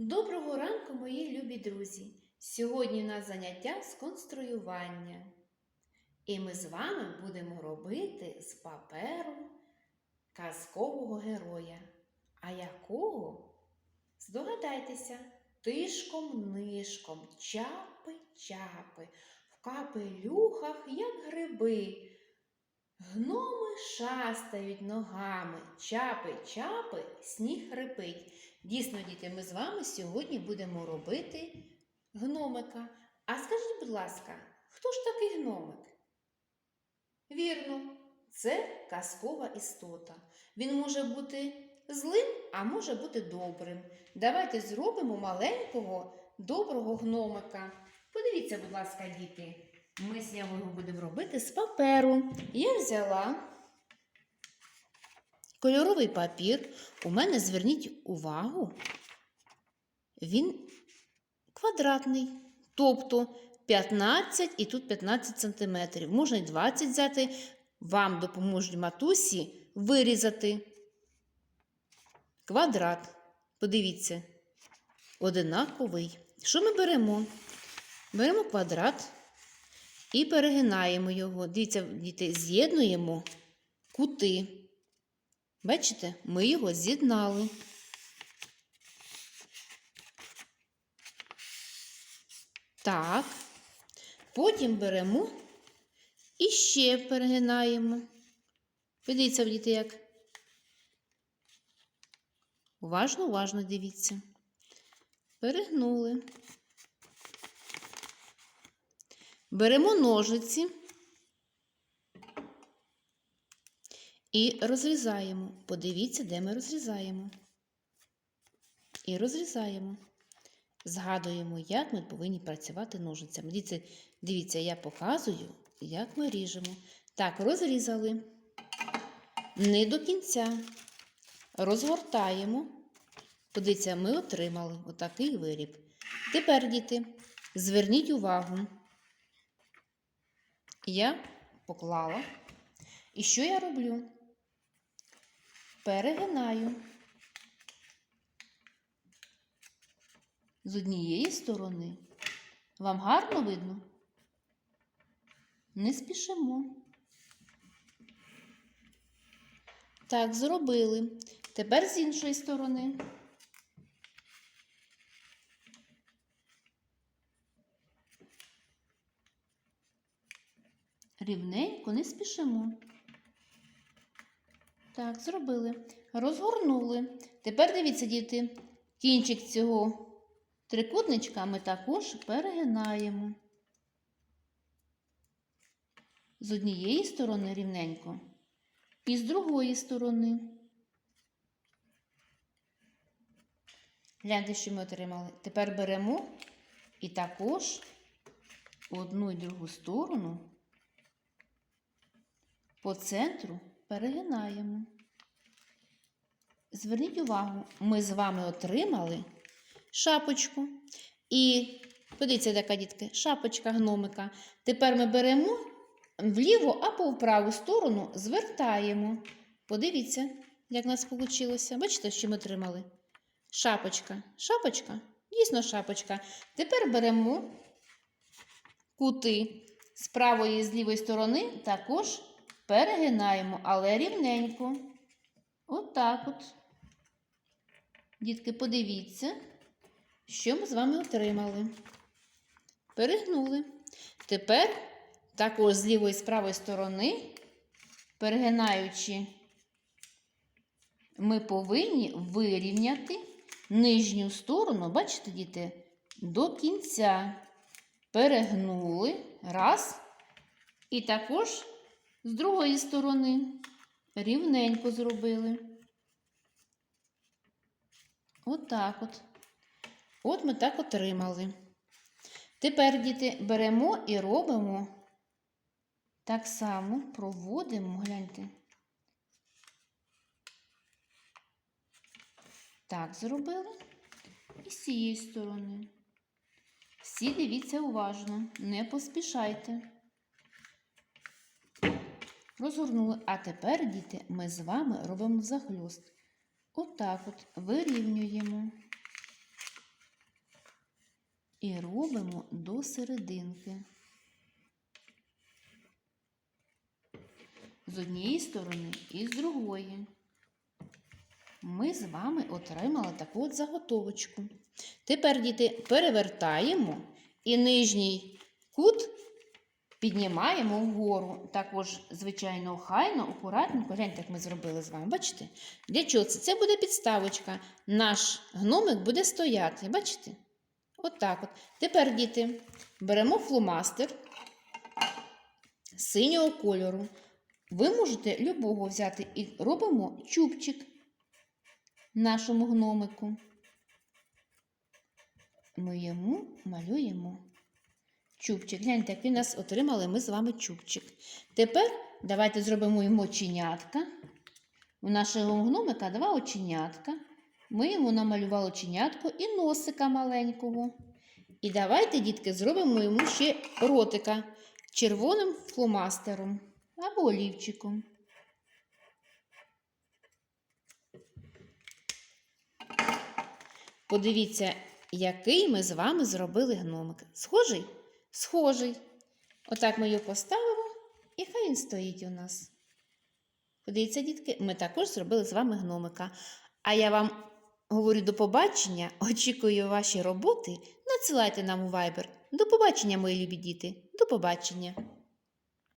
Доброго ранку, мої любі друзі! Сьогодні у нас заняття з конструювання. І ми з вами будемо робити з паперу казкового героя. А якого? Здогадайтеся, тишком-нишком, чапи-чапи, в капелюхах, як гриби. Гноми шастають ногами, чапи-чапи, сніг хрипить. Дійсно, діти, ми з вами сьогодні будемо робити гномика. А скажіть, будь ласка, хто ж такий гномик? Вірно, це казкова істота. Він може бути злим, а може бути добрим. Давайте зробимо маленького доброго гномика. Подивіться, будь ласка, діти. Ми з його будемо робити з паперу. Я взяла кольоровий папір. У мене зверніть увагу, він квадратний, тобто 15 і тут 15 сантиметрів. Можна й 20 взяти. Вам допоможуть матусі вирізати квадрат. Подивіться, одинаковий. Що ми беремо? Беремо квадрат і перегинаємо його. Дивіться, діти, з'єднуємо кути. Бачите, ми його з'єднали. Так. Потім беремо і ще перегинаємо. Подивіться, діти, як. Уважно, уважно дивіться. Перегнули. Беремо ножиці і розрізаємо. Подивіться, де ми розрізаємо. І розрізаємо. Згадуємо, як ми повинні працювати ножицями. Дивіться, дивіться, я показую, як ми ріжемо. Так, розрізали. Не до кінця. Розгортаємо. Подивіться, ми отримали отакий виріб. Тепер, діти, зверніть увагу. Я поклала. І що я роблю? Перегинаю. З однієї сторони. Вам гарно видно? Не спішимо. Так, зробили. Тепер з іншої сторони. Рівненько не спішимо. Так, зробили. Розгорнули. Тепер дивіться, діти, кінчик цього трикутничка ми також перегинаємо. З однієї сторони рівненько і з другої сторони. Гляньте, що ми отримали. Тепер беремо і також одну і другу сторону по центру перегинаємо. Зверніть увагу, ми з вами отримали шапочку. І подивіться, така дітки, шапочка гномика. Тепер ми беремо вліву або в праву сторону звертаємо. Подивіться, як у нас вийшло. Бачите, що ми отримали? Шапочка. Шапочка? Дійсно, шапочка. Тепер беремо кути з правої і з лівої сторони також перегинаємо, але рівненько. Отак от. Дітки, подивіться, що ми з вами отримали. Перегнули. Тепер також з лівої і з правої сторони, перегинаючи, ми повинні вирівняти нижню сторону, бачите, діти, до кінця. Перегнули. Раз. І також з другої сторони рівненько зробили. Отак от, от. От ми так отримали. Тепер, діти, беремо і робимо так само, проводимо, гляньте. Так, зробили. І з цієї сторони. Всі дивіться уважно, не поспішайте. Розгорнули. А тепер, діти, ми з вами робимо захльост. Отак от вирівнюємо. і робимо до серединки. З однієї сторони і з другої. Ми з вами отримали таку от заготовочку. Тепер, діти, перевертаємо і нижній кут піднімаємо вгору. Також, звичайно, охайно, акуратненько. Гляньте, як ми зробили з вами. Бачите? Для чого це? Це буде підставочка. Наш гномик буде стояти. Бачите? От от. Тепер, діти, беремо фломастер синього кольору. Ви можете любого взяти і робимо чубчик нашому гномику. Ми йому малюємо чубчик. Гляньте, як він нас отримали ми з вами чубчик. Тепер давайте зробимо йому оченятка. У нашого гномика два оченятка. Ми йому намалювали оченятко і носика маленького. І давайте, дітки, зробимо йому ще ротика червоним фломастером або олівчиком. Подивіться, який ми з вами зробили гномик. Схожий? Схожий. Отак ми його поставимо, і хай він стоїть у нас. Подивіться, дітки, ми також зробили з вами гномика. А я вам говорю до побачення, очікую ваші роботи. Надсилайте нам у Viber. До побачення, мої любі діти. До побачення.